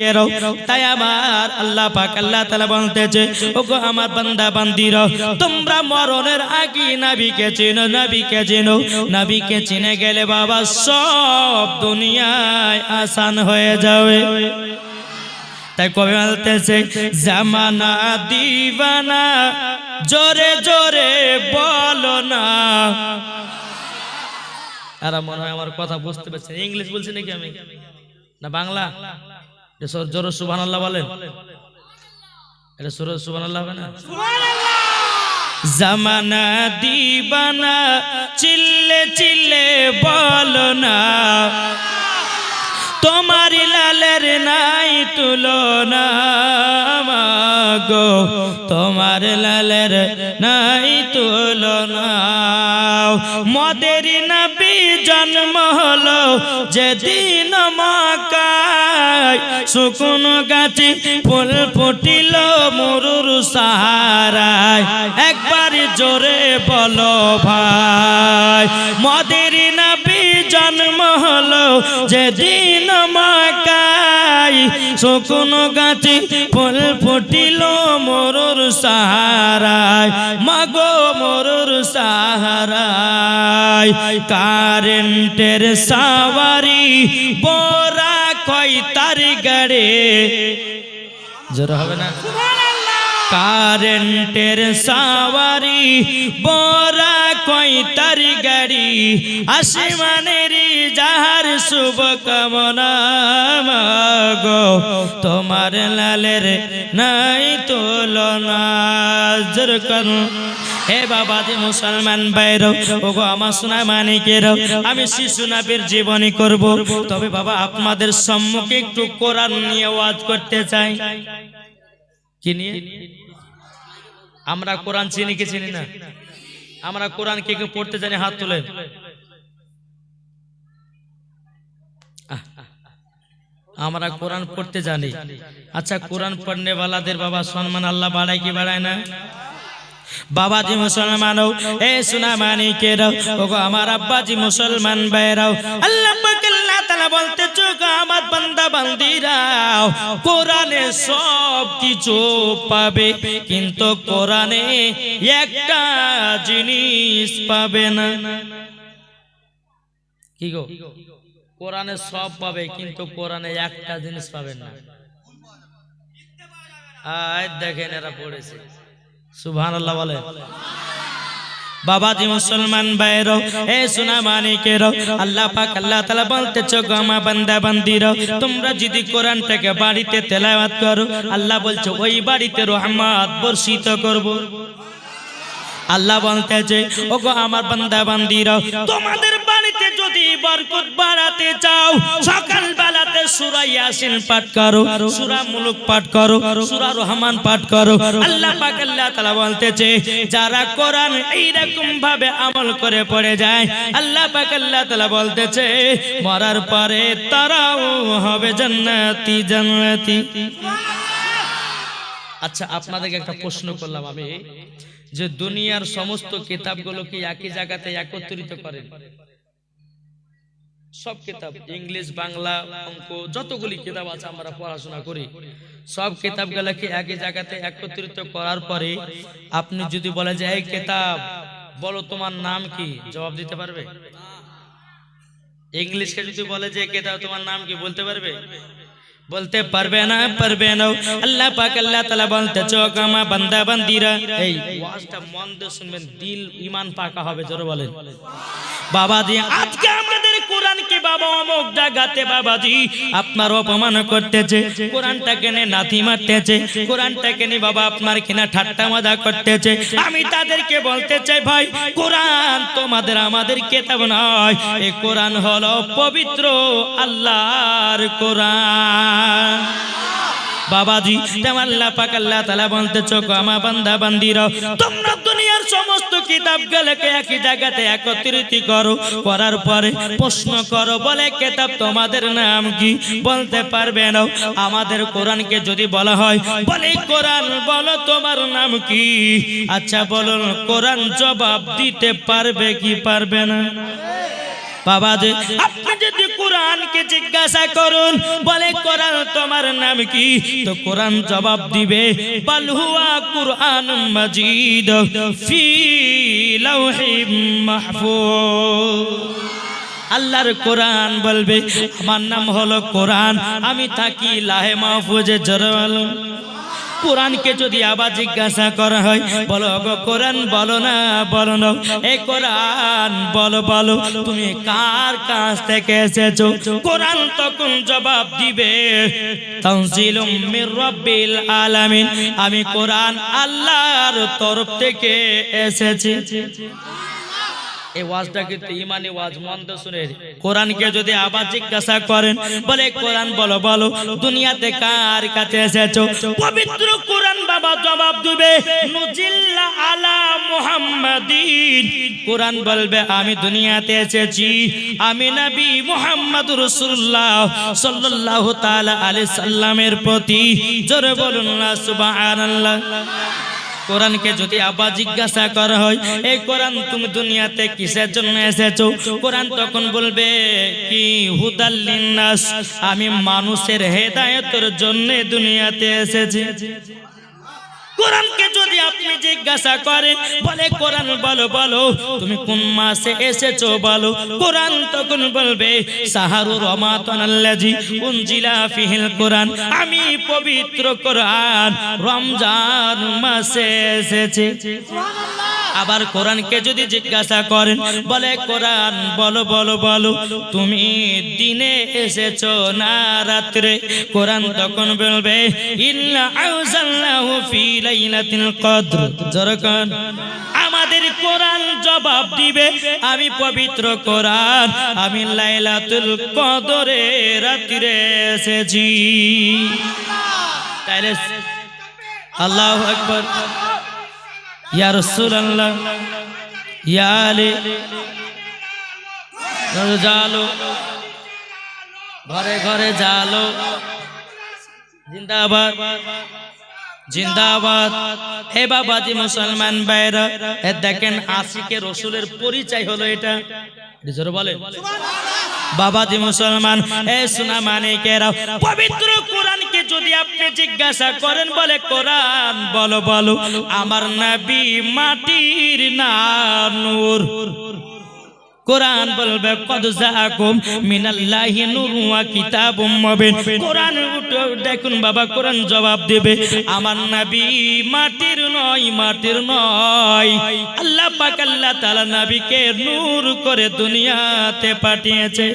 চেনো গেলে বাবা সব দুনিয়ায় আসান হয়ে যাবে। তাই কবি বলতেছে, জামানা দিবানা, জোরে জোরে বলো না। আর মনে হয় আমার কথা বুঝতে পারছেন ইংলিশ বলছি নাকি আমি? না, বাংলা? জোর সুবান আল্লাহ বলেন। এটা সুর সুবান আল্লাহ হবে না? জামানা দিবানা চিল্লে চিল্লে বলো না। তোমার লালের নাই তুলনা গো তোমার লালের নাই তুলনা। মদের নবী জন্ম হলো যেদিন মকায় শুকুন গাছে, ফুল ফুটিল মরুর সাহারায়। একবার জোরে বলো ভাই, মদের নবী জন্ম হলো যেদিন মাকাই। শুকুন গাছে, ফুল ফুটিল মরুর সাহারায়। মাগো মরুর সাহারায়, কারেন্টের সাওয়ারি, বরা কয় তার জোর হবে না। কারেন্টের সাওয়ারি, বরা কই তার গাড়ি, আসমানের যাহার শুভ কামনা গো তোমার লালের নাই তুলনা। জোর করুন হে বাবা দি মুসলমান বাইর ওগো আমার সোনা মানিকের, আমি শিশু নাবির জীবনী করব। তবে বাবা, আপনাদের সম্মুখে একটু কোরআন নিয়ে ওয়াজ করতে চাই। কি নিয়ে? আমরা কোরআন চিনি কি চিনি না? আমরা কোরআন কে কে পড়তে জানি? হাত তুলেন আমরা কোরআন পড়তে জানি। আচ্ছা কোরআন পড়নে বাবা সম্মান আল্লাহ বাড়ায় কি বাড়ায় না? বাবাজি মুসলমান হোক এ সোনা মানিকের ওগো আমার আব্বাজি মুসলমান বাইরাও আল্লাহ তাআলা বলতে চোখ আমার বান্দা বান্দিরাও কোরআনে সব কিছু পাবে, কিন্তু কোরআনে একটা জিনিস পাবে না। কি গো? কোরআনে সব পাবে, কিন্তু কোরআনে একটা জিনিস পাবেন না। আয়, দেখেন এরা পড়েছে। সুবহান আল্লাহ বলে। বাবাজি মুসলমান বাইরো এ সোনা মানিকের, আল্লাহ পাক আল্লাহ তাআলা বলতে চোখ আমা বান্দা বান্দির, তোমরা যদি কোরআনটাকে বাড়িতে তেলাওয়াত করো, আল্লাহ বলছে ওই বাড়িতে রহমত বর্ষিত করব। আল্লাহ বলতেছে, ওগো আমার বান্দা বান্দিরা, তোমাদের যদি বরকত বাড়াতে চাও সকাল বেলাতে সূরা ইয়াসিন পাঠ করো, সূরা মুলুক পাঠ করো, সূরা রহমান পাঠ করো। আল্লাহ পাক আল্লাহ তাআলা বলতেছে, যারা কোরআন এইরকম ভাবে আমল করে পড়ে যায়, আল্লাহ পাক আল্লাহ তাআলা বলতেছে, মরার পরে তারাও হবে জান্নাতি জান্নাতি। আচ্ছা আপনাদেরকে একটা প্রশ্ন করলাম আমি, যে দুনিয়ার সমস্ত কিতাবগুলোকে একই জায়গাতে একত্রিত করেন সব কিতাব ইংলিশ বাংলা অঙ্ক যতগুলি কিতাব আছে আমরা পড়াশোনা করি। সব কিতাব কিতাবগুলোকে একই জায়গাতে একত্রিত করার পরে আপনি যদি বলে যে এই কিতাব বলো তোমার নাম কি? জবাব দিতে পারবে? ইংলিশকে যদি বলে যে কিতাব তোমার নাম কি? বলতে পারবে? বলতে পারবে না পারবে না আল্লাহ পাক আল্লাহ তাআলা বলতে চোখ আমা বান্দা বান্দিরা। এই ওয়াজটা মন দিয়ে শুনবেন দিল ঈমান পাকা হবে জোরে বলেন। বাবাজি আজকে আমাদের কোরআনকে বাবা অমুক জায়গাতে বাবাজি, আপনার অপমান করতেছে নাতি মারতেছে বাবা আপনার কিনা ঠাট্টা মজা করতেছে। আমি তাদেরকে বলতে চাই ভাই, কোরআন তোমাদের আমাদের কেতাব নয় এই কোরআন হলো পবিত্র আল্লাহর কোরআন। বাবাজি তেমন আল্লাহ পাক আল্লাহ তাআলা আমা বান্দা বান্দিরা। তোমরা দুনিয়ার সমস্ত কিতাব কিতাবগুলোকে একই জায়গাতে একত্রিত করো, করার পরে প্রশ্ন করো, বলে কিতাব তোমাদের নাম কি? বলতে পারবে না। আমাদের কোরআনকে যদি বলা হয়, বলে কোরআন, বলো তোমার নাম কি? আচ্ছা বলুন, কোরআন জবাব দিতে পারবে কি পারবে না? বাবা আপনি যদি জিজ্ঞাসা করুন, বলে, কোরআন তোমার নাম কি? তো কোরআন জবাব দিবে বালহুয়া কুরআন মাজিদ ফি লাউহি মাহফুজ। আল্লাহর কোরআন বলবে, আমার নাম হলো কোরআন, আমি থাকি লাহে মাহফুজে জরওয়ালো কোরআনকে যদি আবার জিজ্ঞাসা করা হয়, বলো গো, কোরআন বলো না বলো না। এ কোরআন, বলো বলো, তুমি কার কাছ থেকে এসেছ? কোরআন তখন জবাব দিবে, তানজিলুম মির রাব্বিল আলামিন। আমি কোরআন আল্লাহর তরফ থেকে এসেছি। এই ওয়াজটা কিন্তু ইমানি ওয়াজ মন্দ শুনে কোরআনকে যদি আবার জিজ্ঞাসা করেন বলে কোরআন বলো বলো দুনিয়াতে কার কাছে এসেছ? পবিত্র কোরআন বাবা জবাব দিবে নুজিল্লা আলা মুহাম্মাদিন। কোরআন বলবে আমি দুনিয়াতে এসেছি। আমি নবী মুহাম্মদ রাসূলুল্লাহ সাল্লাল্লাহু তাআলা আলাইহি সাল্লামের প্রতি। জোরে বলুন না সুবহানাল্লাহ। কোরআনকে যদি আবার জিজ্ঞাসা করা হয়, এই কোরআন তুমি দুনিয়াতে কিসের জন্য এসেছ? কোরআন তখন বলবে, কি হুদাল্লিনাস আমি মানুষের হেদায়েতের জন্য দুনিয়াতে এসেছি। কোরআনকে যদি আপনি জিজ্ঞাসা করেন, বলে, কোরআন বলো বলো, তুমি কোন মাসে এসেছ বলো? কোরআন তখন বলবে, সাহারু রমাতনাল্লাজি উনজিলা ফিহিল কোরআন। আমি পবিত্র কোরআন রমজান মাসে এসেছে। আবার কোরআনকে যদি জিজ্ঞাসা করেন, বলে, কোরআন, বলো বলো বলো, তুমি দিনে এসেছ না রাত্রে? কোরআন তখন বলবে আমাদের কোরআন জবাব দিবে, আমি পবিত্র কোরআন, আমি লাইলাতুল কদরে রাত্রে এসেছি। আল্লাহু আকবার। ইয়া রাসূলুল্লাহ, ইয়া আলী জালো, ঘরে ঘরে জালো। জিন্দাবাদ জিন্দাবাদ। হে বাবাজি মুসলমান বাইরা এ দেখেন আশিকে রসুলের পরিচয় হলো এটা। জোরে জি বাবাজি মুসলমান এ সোনা মানিকেরা পবিত্র কোরআনকে যদি আপনি জিজ্ঞাসা করেন বলে কোরআন বলো বলো আমার নবী মাটির না নূর। কোরআন বলবে, কদ জাহাকুম মিনাল্লাহি নূর ওয়া কিতাবুম মুবিন। কোরআন উঠো, দেখুন বাবা, কোরআন জবাব দেবে, আমার নবী মাটির নয় মাটির নয়। আল্লাহ পাক আল্লাহ তাআলা নবীকে নূর করে দুনিয়াতে পাঠিয়েছে।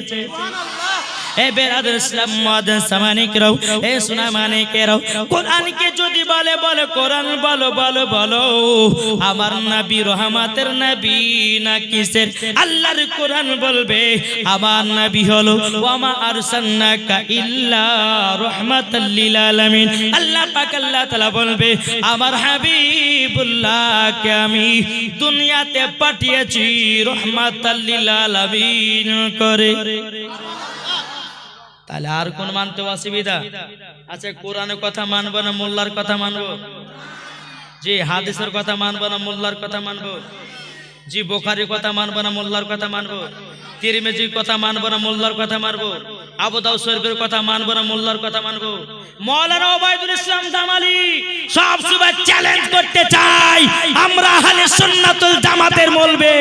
এ বেরাদুল ইসলাম মাদান সামানিক রাও, এ সোনা রাও। কোরআনকে যদি বলে বলে, কোরআন বলো বলো বলো, আমার নবী রহমাতের নবী না কিসের? আল্লাহর কোরআন বলবে, আমার নবী হলো, ওয়ামা আরসালনাকা ইল্লা রাহমাতাল লিল আলামিন। আল্লাহ পাক আল্লাহ তাআলা বলবে, আমার হাবিবুল্লাহকে আমি দুনিয়াতে পাঠিয়েছি রহমাতাল লিল আলামিন করে। তাহলে আর কোন মানতে অসুবিধা? আচ্ছা কোরআনের কথা মানবো না মোল্লার কথা মানবো? জি, হাদিসের কথা মানবো না মোল্লার কথা মানবো? জি বোখারির কথা মানবো না মোল্লার কথা মানবো? তিরমিজির কথা মানবো না মোল্লার কথা মানবো? আবু দাউদ শরীফের কথা মানবো না মোল্লার কথা মানবো? মৌলানা ওবায়দুল ইসলাম জামালি সব সময় চ্যালেঞ্জ করতে চাই। আমরা আহলে সুন্নাতুল জামাতের মলবে।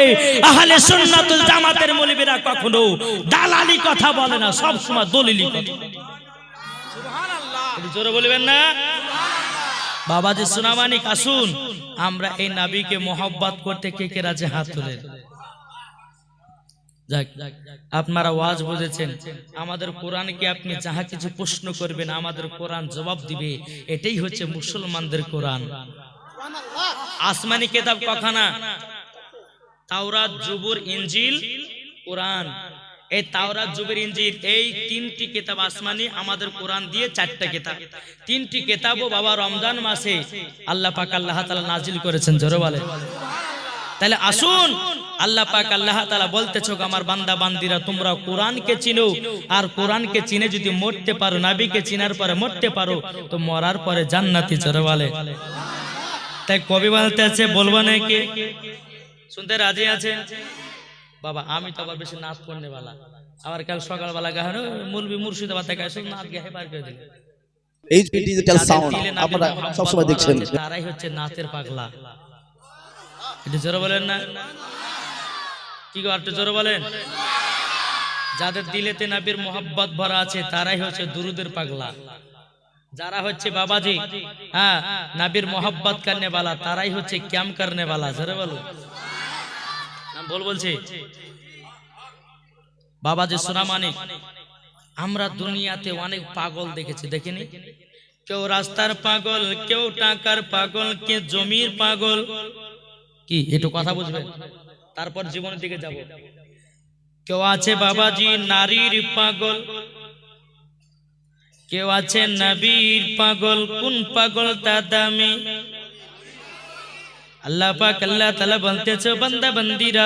আহলে সুন্নাতুল জামাতের মলবিরা কখনো দালালি কথা বলে না সব সময় দলিলি কথা একটু জোরে বলবেন না? বাবাজি সুনামানিক আসুন। আমরা এই নাবিকে মোহব্বত করতে কে কে রাজে হাত তুলে যাক, আপনারা ওয়াজ বুঝেছেন। আমাদের কোরআনকে আপনি যাহা কিছু প্রশ্ন করবেন, আমাদের কোরআন জবাব দিবে। এটাই হচ্ছে মুসলমানদের কোরআন। আসমানি কেতাব কখানা তাওরাত জুবুর ইঞ্জিল কোরআন। এই তাওরাত জুবুর ইঞ্জিল, এই তিনটি কিতাব আসমানি আমাদের কোরআন দিয়ে চারটা কিতাব। তিনটি কিতাবও বাবা রমজান মাসে আল্লাহ পাক আল্লাহ তাআলা নাজিল করেছেন, জোরে বলে তাহলে আসুন, আল্লাহ পাক আল্লাহ তালা বলতেছো আমার বান্দা, বান্দিরা, তোমরা কোরআনকে চিনো। আর কোরআনকে চিনে যদি মরতে পারো, নাবিকে চিনার পরে মরতে পারো, তো মরার পরে জান্নাতি, জোরে বলে তাই কবি বলতে আছে বলব নাকি? শুনতে রাজি আছে বাবা আমি তো আবার বেশি নাচ করনে বেলা। আবার কাল সকালবেলা গাহার মুলবি মুর্শিদাবাদ থেকে আসুন নাচ গাহে পার করে দিল। এইচপি ডিজিটাল সাউন্ড আপনারা সব সময় দেখছেন। তারাই হচ্ছে নাচের পাগলা। এটা জোরে বলেন না। কি গো আরটা জোরে বলেন। যাদের দিলেতে নাবির মোহাব্বত ভরা আছে তারাই হচ্ছে দুরুদের পাগলা। যারা হচ্ছে বাবাজি হ্যাঁ নাবির মোহাব্বত করনে বালা তারাই হচ্ছে ক্যাম করনে বালা জোরে বলো বল বলছি, বাবাজি সোনামানিক আমরা দুনিয়াতে অনেক পাগল দেখেছি, দেখিনি? কেউ রাস্তার পাগল, কেউ টাকার পাগল, কে জমির পাগল। কি, একটু কথা বুঝবেন তারপর জীবনের দিকে যাব। কেউ আছে বাবাজি নারীর পাগল, কেউ আছে নবীর পাগল, কোন পাগল তা দামি? আল্লাহ পাক আল্লাহ তাআলা বলতেছে, বান্দা, বান্দিরা,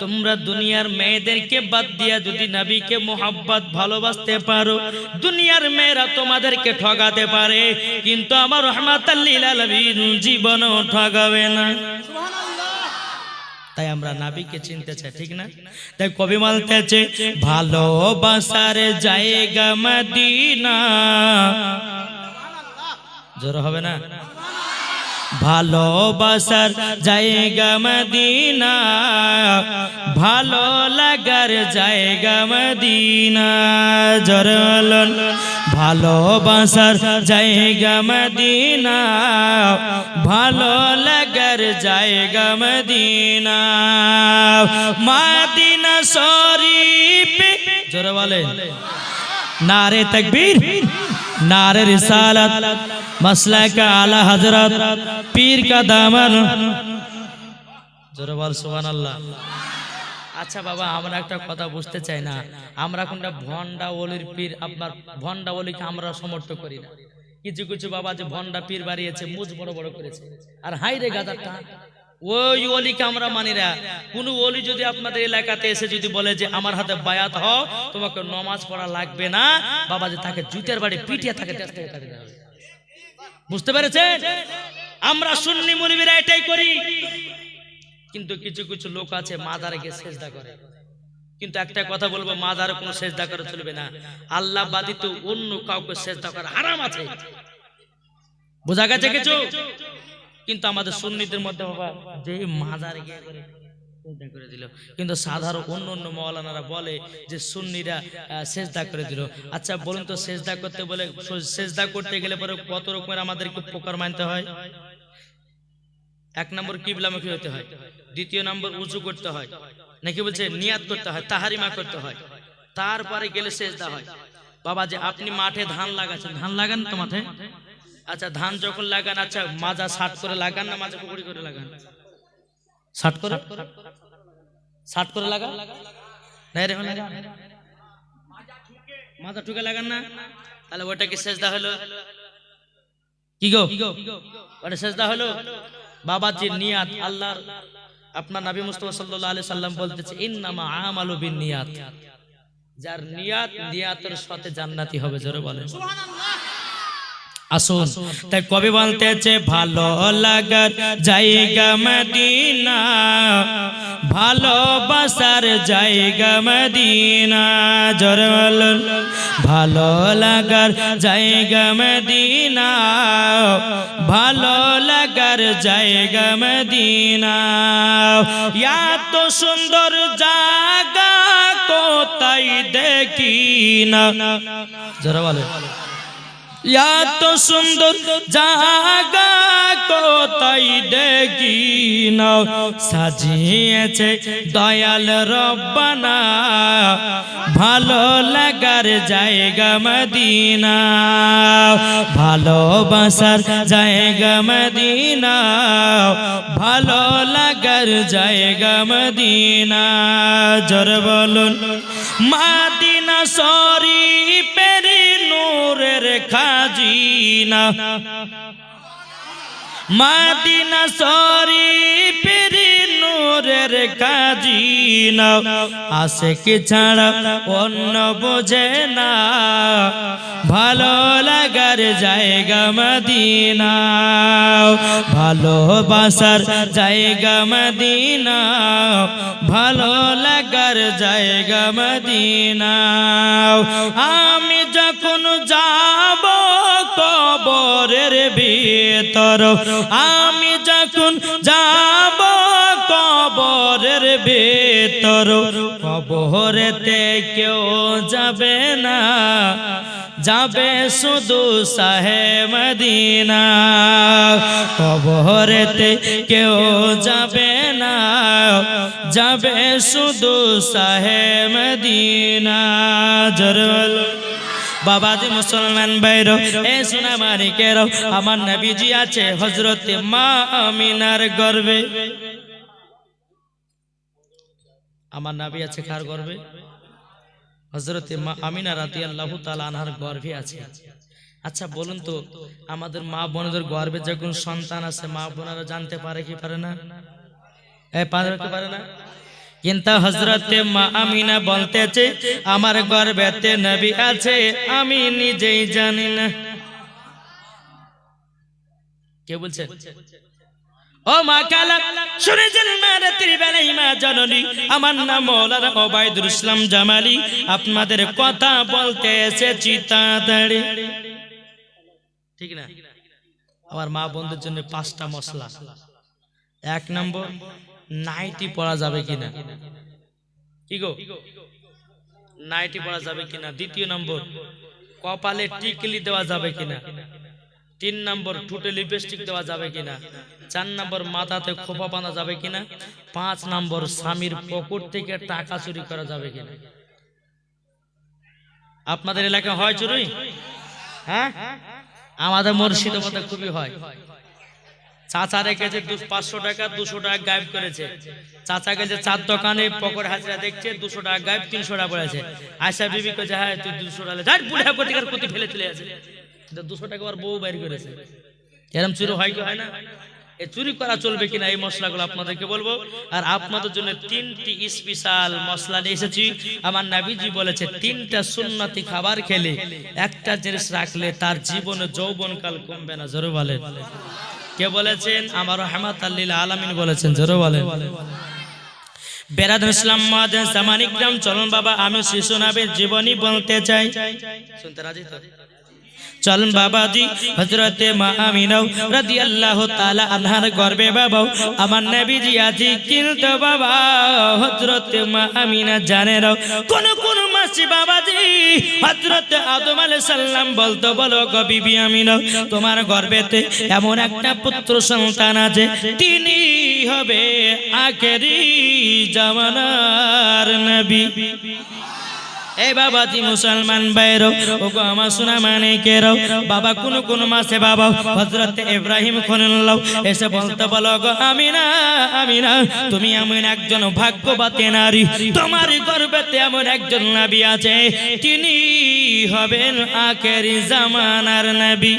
তোমরা দুনিয়ার মেয়েদেরকে বাদ দিয়া যদি নবীকে মোহাব্বত ভালোবাসতে পারো, দুনিয়ার মেয়েরা তোমাদেরকে ঠগাতে পারে। কিন্তু আমার আলামিন জীবনও ঠগাবে না। তাই আমরা নাবিকে চিনতে চাই, ঠিক না? তাই কবি বলতেছে, ভালোবাসার জায়গা মদিনা। জোর হবে না? ভালোবাসার জায়গা মদিনা, ভালো লাগার জায়গা মদিনা। জরলন, ভালোবাসার জায়গা মদিনা, ভালো লাগার জায়গা মদিনা। মদিনা সরি জোরে বলে নারে তকবীর, নারে রিসালাত। মাসলাকা আলা হাজরত পীর কা দামান জোরবাল সুবহানাল্লাহ। আচ্ছা বাবা, আমরা একটা কথা বুঝতে চাই না। আমরা কোনটা ভন্ডা ওলির পীর, আপনার ভন্ডা ওলিকে আমরা সমর্থন করি না। কিছু কিছু বাবা যে ভন্ডা পীর বাড়িয়েছে, মুজ বড় বড় করেছে। আর হাই রে গাদারটা, ওই অলিকে আমরা মানি না। কোন অলি যদি আপনাদের এলাকাতে এসে যদি বলে যে আমার হাতে বায়াত হও, তোমাকে নমাজ পড়া লাগবে না। বাবা যে তাকে জুতের বাড়ি পিটিয়ে তাকে বুঝতে পেরেছেন? আমরা সুন্নি মুনিবিরা এটাই করি। কিন্তু কিছু কিছু লোক আছে, মাজারে গিয়ে সেজদা করে। কিন্তু একটা কথা বলব, মাজারে কোনো সেজদা করে চলবে না। আল্লাহ বাদিত অন্য কাউকে সেজদা করা হারাম আছে। বোঝা গেছে কিছু? কিন্তু আমাদের সুন্নিদের মধ্যে বাবা যে মাজারে গিয়ে করে কিন্তু সাধারণ অন্য অন্য মৌলানারা বলে যে সুন্নিরা সেজদা করে দিল। আচ্ছা বলুন তো, সেজদা করতে বলে, সেজদা করতে গেলে পরে কত রকমের আমাদেরকে প্রকার মানতে হয়? এক নম্বর কিবলামুখী হতে হয়। দ্বিতীয় নম্বর উঁচু করতে হয়। নাকি বলছে নিয়াত করতে হয়, তাহারিমা করতে হয়। তারপরে গেলে সেজদা হয়। বাবা যে আপনি মাঠে ধান লাগাচ্ছেন, ধান লাগান তো মাঠে? আচ্ছা ধান যখন লাগান আচ্ছা মাজা ষাট করে লাগান না, মাজা পুকুরি করে লাগান? ষাট করে? ষাট করে লাগা? নাই রে লাগা মাথা ঠুকে। লাগান না। তাহলে ওটা কি সেজদা হলো? কি গো? ওটা সেজদা হলো? বাবা যে নিয়াত আল্লাহর আপনার নবী মুস্তফা সাল্লাল্লাহু আলাইহি সাল্লাম বলতেছে ইন্নামা আমালু বিন নিয়াত। যার নিয়াত নিয়াতের সাথে জান্নাতি হবে জোরে বলেন। আসুন। তাই কবি বলতেছে ভালো লাগার জায়গা মদিনা ভালোবাসার জায়গা মদিনা জোরে বলুন। ভালো লাগার জায়গা মদিনা ভালো লাগার জায়গা মদিনা। এত সুন্দর জায়গা কোথায় দেখি না? জোরে এত সুন্দর জায়গা কোথায় দেখি না সাজিয়েছে দয়াল রব্বানা। ভালো লাগার জায়গা মদিনা। ভালোবাসার জায়গা মদিনা। ভালো লাগার জায়গা মদিনা। জোর বলুন, মাদিনা শরীফের নূরের খাজিনা। মাদিনা সরি নূর নূরের কাজী নাও। আসে কি ছাড়া অন্য বোঝে না। ভালো লাগার জায়গা মদিনা ভালোবাসার জায়গা মদিনা ভালো লাগার জায়গা মদিনা আমি যখন যাব কবরের ভিতর, আমি যখন যাব ভিতর কবরেতে কেউ যাবে না। যাবে শুধু সাহে মদিনা। কবরেতে কেউ যাবে না। যাবে শুধু সাহে মদিনা। জরল। বাবাজি মুসলমান বাইর এ সোনা মানিকের আমার নবীজি আছে হজরতে মা আমিনার গর্বে। আমার নবী আছে কার গর্বে হজরতে আমিনা রাতি আল্লাহ আনহার গর্ভে আছে। আচ্ছা বলুন তো, আমাদের মা বোনদের গর্ভে যখন সন্তান আছে, মা বোনারা জানতে পারে কি পারে না? পারে না? কিন্তু হজরতে মা আমিনা আমার গর্ভেতে নবী আছে, আমি নিজেই জানি না। কে বলছে? ও মা কালা শুনেছেন মা রাত্রি বেলায় মা জননী, আমার নাম মৌলানা ওবায়দুল ইসলাম জামালি, আপনাদের কথা বলতে এসেছি তাড়াতাড়ি। ঠিক না? আমার মা বন্ধুর জন্য পাঁচটা মশলা। এক নম্বর, নাইটি পরা যাবে কিনা? কি গো? নাইটি পরা যাবে কিনা? দ্বিতীয় নম্বর, কপালে টিকলি দেওয়া যাবে কিনা? তিন নম্বর ঠুটে লিপস্টিক দেওয়া যাবে কিনা? চার নম্বর মাথাতে খোপা বাঁধা যাবে কিনা? পাঁচ নম্বর স্বামীর পকেট থেকে টাকা চুরি করা যাবে কিনা? আপনাদের এলাকায় হয় চুরি? হ্যাঁ? আমাদের মুর্শিদের মধ্যে খুবই হয়। চাচা রেখেছে পাঁচশো টাকা, দুশো টাকা গায়েব করেছে। চাচা গেছে চার দোকানে পকর হাজরা দেখছে, দুশো টাকা গায়েব, তিনশো টাকা পড়েছে। আয়সা বিবি কছে হ্যাঁ তুই দুশো টাকা প্রতি ফেলে চলে আছে দুশো টাকা আবার বউ বাইর করেছে। এরম চুরি হয় কি হয় না? চুরি করা চলবে কিনা এই মশলাগুলো আপনাদেরকে বলব। আর আপনাদের জন্য তিনটি স্পেশাল মশলা নিয়ে এসেছি। আমার নাবিজি বলেছে, তিনটা খাবার খেলে একটা জিনিস রাখলে তার জীবনে যৌবনকাল কমবে না, জোরে বলেন। কে বলেছেন? আমার হেমাত আল্লিল আলামিন বলেছেন, জোরে বলেন। বেরাদুল ইসলাম চলুন বাবা, আমি শিশু নাবির জীবনী বলতে চাই। শুনতে রাজি চলুন বাবাজি হজরতে মা আমিনাও আল্লাহ তালা আনহার গর্বে বাবা আমার নবীজি আজি কিন্তু বাবা হজরতে মা আমিনা জানে নাও কোন কোন মাসি বাবাজি হজরতে আদম আলাইহিস সালাম বলতো, বলো গো বিবি আমিনাও তোমার গর্ভেতে এমন একটা পুত্র সন্তান আছে, তিনি হবে আখেরি জামানার নবী। এই বাবাজি মুসলমান বাইরো ওগো আমার সোনা মানে কেরো, বাবা কোন কোন মাসে বাবা, হযরত ইব্রাহিম খলিল্লাহ এসে বলতে বলো গো আমিনা আমিনা, তুমি এমন একজন ভাগ্যবতী নারী, তোমার গর্ভেতে এমন একজন নবী আছে, তিনি হবেন আখেরি জামানার নবী।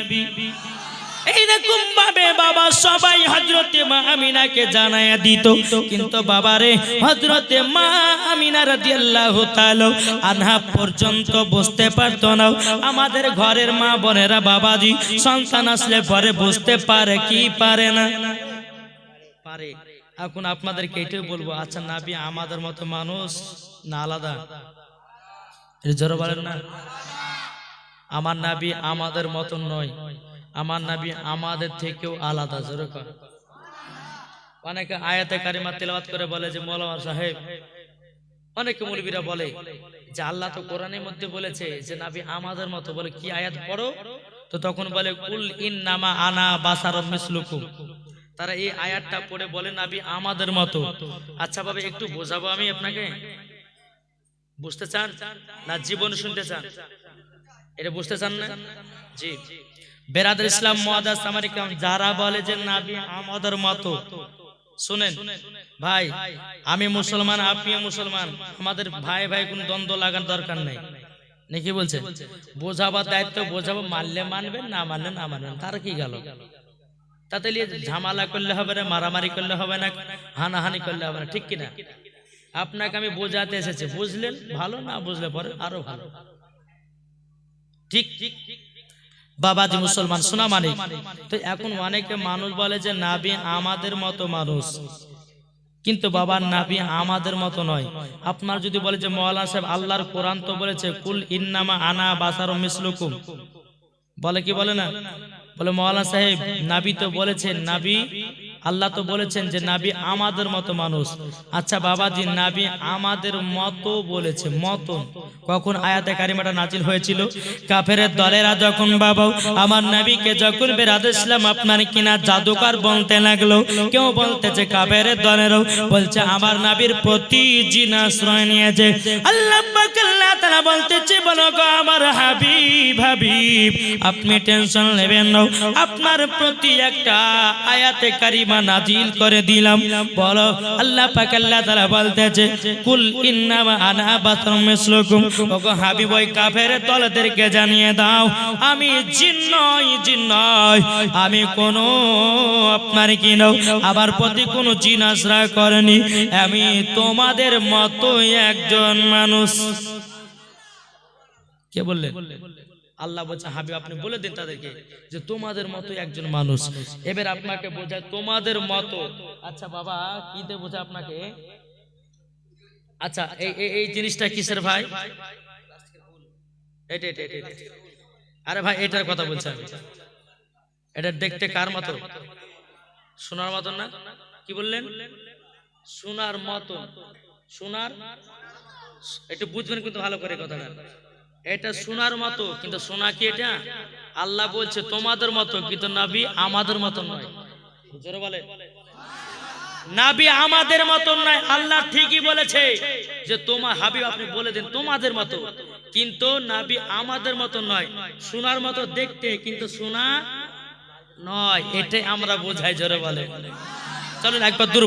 এইরকম ভাবে বাবা সবাই হজরতে মা আমিনাকে জানায়া দিত। কিন্তু বাবারে হজরতে মা আনহা পর্যন্ত পারতো না। আমাদের ঘরের মা বোনেরা, বাবাজি, সন্তান আসলে পরে বুঝতে পারে কি পারে না? পারে। এখন আপনাদেরকে এটাই বলব আচ্ছা নাবি আমাদের মতো মানুষ না আলাদা? জোরে বলেন না। আমার নাবি আমাদের মতন নয়। আমার নাবি আমাদের থেকেও আলাদা জোরে কর অনেকে আয়াতে কারিমা তেলাওয়াত করে বলে যে, মৌলানা সাহেব, অনেকে মৌলবীরা বলে যে, আল্লাহ তো কোরআনের মধ্যে বলেছে যে, নাবি আমাদের মতো বলে, কি আয়াত পড়ো? তো তখন বলে, কুল ইন নামা আনা বাসার তারা এই আয়াতটা পড়ে বলে, নাবি আমাদের মতো। আচ্ছা বাবা, একটু বোঝাবো আমি আপনাকে? বুঝতে চান? না, জীবন শুনতে চান? এটা বুঝতে চান না? জি। বেরাদ ইসলাম মহাদাস যারা বলে যে, নাবি, আমাদের মতো। শুনেন, ভাই, আমি মুসলমান আপনি মুসলমান, আমাদের ভাই ভাই কোন দ্বন্দ্ব লাগার দরকার নেই। নাকি বলছে? বোঝাবার দায়িত্ব বোঝাবো, মানলে মানবেন, না মানলে না মানবেন, তার কি গেল? তাতে ঝামেলা করলে হবে না, মারামারি করলে হবে না, হানাহানি করলে হবে না, ঠিক কিনা? আপনাকে আমি বোঝাতে এসেছি, বুঝলেন? ভালো না বুঝলে পরে আরও ভালো। ঠিক ঠিক ঠিক। বাবাজি মুসলমান শোনা মানে তো এখন অনেকে মানুষ বলে যে, নাবি আমাদের মতো মানুষ। কিন্তু বাবার নাবি আমাদের মতো নয়। আপনার যদি বলে যে, মৌলানা সাহেব আল্লাহর কোরআন তো বলেছে, কুল ইন্নামা আনা বাসার মিসলুকুম। বলে কি বলে না? বলে, মৌলানা সাহেব, নাবি তো বলেছে, নাবি আল্লাহ তো বলেছেন যে নাবি আমাদের মতো মানুষ। আচ্ছা বাবাজি, নাবি আমাদের মতো বলেছে, মতো। কখন আয়াতে কারিমাটা নাজিল হয়েছিল? কাফেরের দলেরা যখন, বাবা, আমার নাবিকে যখন বেরাদ ইসলাম আপনার কিনা জাদুকর বলতে লাগল। কেউ বলতেছে, কাফেরের দলেরও বলছে, আমার নাবির প্রতি জিন আশ্রয় নিয়েছে। আল্লাহ তাআলা বলতেছে, বলো গো, আমার হাবিব হাবিব, আপনি টেনশন নেবেন না। আপনার প্রতি একটা আয়াতে কারিমা নাজিল করে দিলাম। বলো, আল্লাহ পাক আল্লাহ তাআলা বলতেছে, কুল ইন্নামা আনা বাসারুম মিসলুকুম। ওগো হাবিব, ওই কাফের দলদেরকে জানিয়ে দাও, আমি জিন নই জিন নই। আমি কোন আপনার কি নাও। আবার প্রতি কোনো জিন আশ্রয় করেনি। আমি তোমাদের মতোই একজন মানুষ। কে বললেন আল্লাহ বলছে, হাবিব, আপনি বলে দিন তাদেরকে যে তোমাদের মতো একজন মানুষ। এবার আপনাকে বোঝায় তোমাদের মতো। আচ্ছা বাবা, কি দিয়ে বোঝায় আপনাকে? আচ্ছা এই, এই- জিনিসটা কিসের ভাই? এটা এটা এটা। আরে ভাই, এটার কথা বলছি আমি এটা দেখতে কার মতো? সোনার মতন না? কি বললেন? সোনার মতন। সোনার? একটু বুঝবেন কিন্তু ভালো করে কথাটা। এটা সোনার মতো, কিন্তু সোনা কি এটা? আল্লাহ বলছে, তোমাদের মতো, কিন্তু নাবি আমাদের মতন নয়। বলে নাবি আমাদের নয়, আল্লাহ ঠিকই বলেছে যে তোমার হাবিব আপনি বলে দিন, তোমাদের মতো। কিন্তু নাবি আমাদের মতো নয় সোনার মতো দেখতে, কিন্তু সোনা নয়, এটাই আমরা বোঝাই, জোরে বলে চলুন একবার দূর